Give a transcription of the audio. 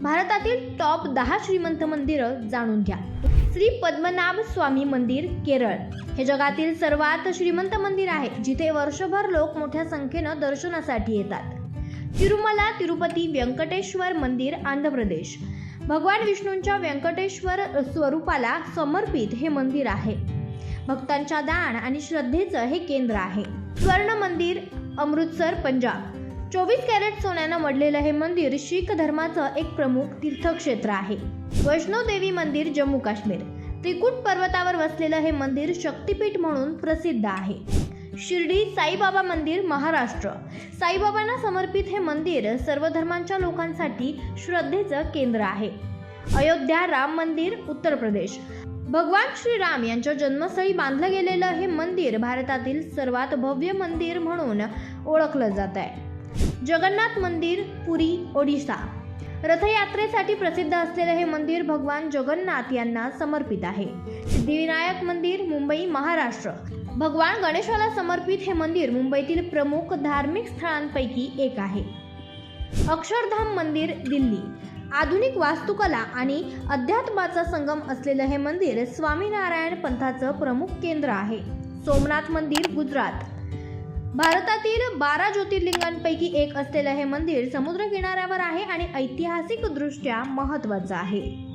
भारतातील टॉप दहा श्रीमंत मंदिरं जाणून घ्या. श्री पद्मनाभ स्वामी मंदिर केरळ. हे जगातील सर्वात श्रीमंत मंदिर आहे जिथे वर्षभर लोक मोठ्या संख्येनं दर्शनासाठी येतात. तिरुमला तिरुपती व्यंकटेश्वर मंदिर आंध्र प्रदेश. भगवान विष्णूंच्या व्यंकटेश्वर स्वरूपाला समर्पित हे मंदिर आहे. भक्तांच्या दान आणि श्रद्धेचं हे केंद्र आहे. स्वर्ण मंदिर अमृतसर पंजाब. चोवीस कॅरेट सोन्यानं मढलेलं हे मंदिर शीख धर्माचं एक प्रमुख तीर्थक्षेत्र आहे. वैष्णव देवी मंदिर जम्मू काश्मीर. त्रिकुट पर्वतावर वसलेलं हे मंदिर शक्तिपीठ म्हणून प्रसिद्ध आहे. शिर्डी साईबाबा मंदिर महाराष्ट्र. साईबाबांना समर्पित हे मंदिर सर्व धर्मांच्या लोकांसाठी श्रद्धेचं केंद्र आहे. अयोध्या राम मंदिर उत्तर प्रदेश. भगवान श्रीराम यांच्या जन्मस्थळी बांधलं गेलेलं हे मंदिर भारतातील सर्वात भव्य मंदिर म्हणून ओळखलं जात आहे जगन्नाथ मंदिर पुरी ओडिशा. रथयात्रेसाठी प्रसिद्ध असलेले हे मंदिर भगवान जगन्नाथ यांना समर्पित आहे. सिद्धिविनायक मंदिर मुंबई महाराष्ट्र. भगवान गणेशाला समर्पित हे मंदिर मुंबईतील प्रमुख धार्मिक स्थळांपैकी एक आहे. अक्षरधाम मंदिर दिल्ली. आधुनिक वास्तुकला आणि अध्यात्माचा संगम असलेलं हे मंदिर स्वामीनारायण पंथाचं प्रमुख केंद्र आहे. सोमनाथ मंदिर गुजरात. भारतातील बारा ज्योतिर्लिंगांपैकी एक असलेलं हे मंदिर समुद्र किनाऱ्यावर आहे आणि ऐतिहासिकदृष्ट्या महत्त्वाचं आहे.